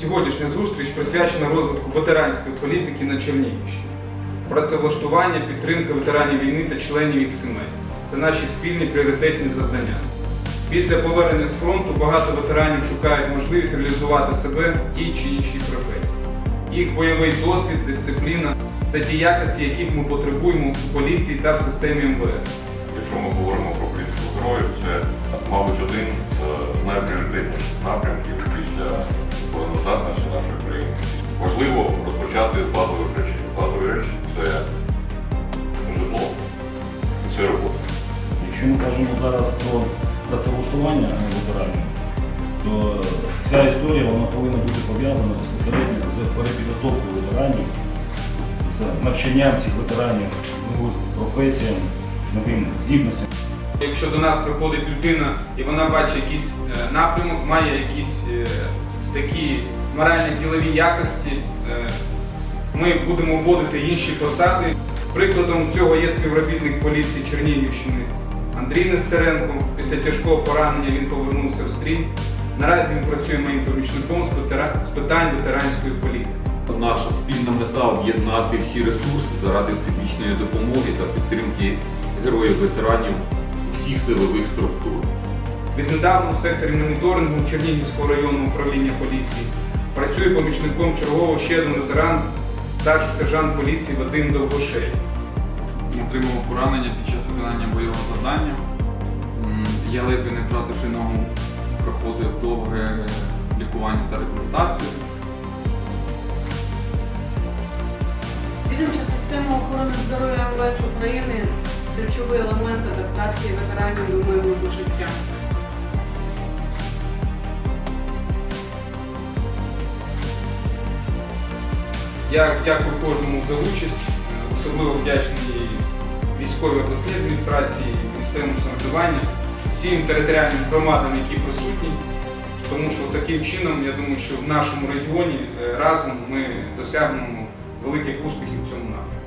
Сьогоднішня зустріч присвячена розвитку ветеранської політики на Чернігівщині. Працевлаштування, підтримка ветеранів війни та членів їх сімей. Це наші спільні пріоритетні завдання. Після повернення з фронту багато ветеранів шукають можливість реалізувати себе в тій чи іншій професії. Їх бойовий досвід, дисципліна це ті якості, яких ми потребуємо у поліції та в системі МВС. Якщо ми говоримо про політику героїв, це, мабуть, один е, з найпріоритетніших напрямків Розпочати з базових речей. Базові речі це житло, це робота. Якщо ми кажемо зараз про працевлаштування ветеранів, то ця історія вона повинна бути пов'язана безпосередньо з перепідготовкою ветеранів, з навчанням цих ветеранів нових професіям, новим здібностям. Якщо до нас приходить людина і вона бачить якийсь е, напрямок, має якісь е, такі морально-ділові якості, е, ми будемо вводити інші посади. Прикладом цього є співробітник поліції Чернігівщини Андрій Нестеренко. Після тяжкого поранення він повернувся в стрій. Наразі він працює моїм помічником з питань ветеранської політики. Наша спільна мета об'єднати всі ресурси заради всебічної допомоги та підтримки героїв-ветеранів всіх силових структур. Віднедавна у секторі моніторингу Чернігівського районного управління поліції працює помічником чергового ще один ветеран, старший сержант поліції Вадим Довгошей. отримував поранення під час виконання бойового завдання. Я ледве не втративши ногу, проходив довге лікування та реабілітацію. Відомча система охорони здоров'я МВС України ключовий елемент адаптації ветеранів до мирного життя. Я дякую кожному за участь, особливо вдячний військовій обласній адміністрації, місцевому самоврядуванню, всім територіальним громадам, які присутні. Тому що таким чином, я думаю, що в нашому регіоні е, разом ми досягнемо великих успіхів в цьому напрямку.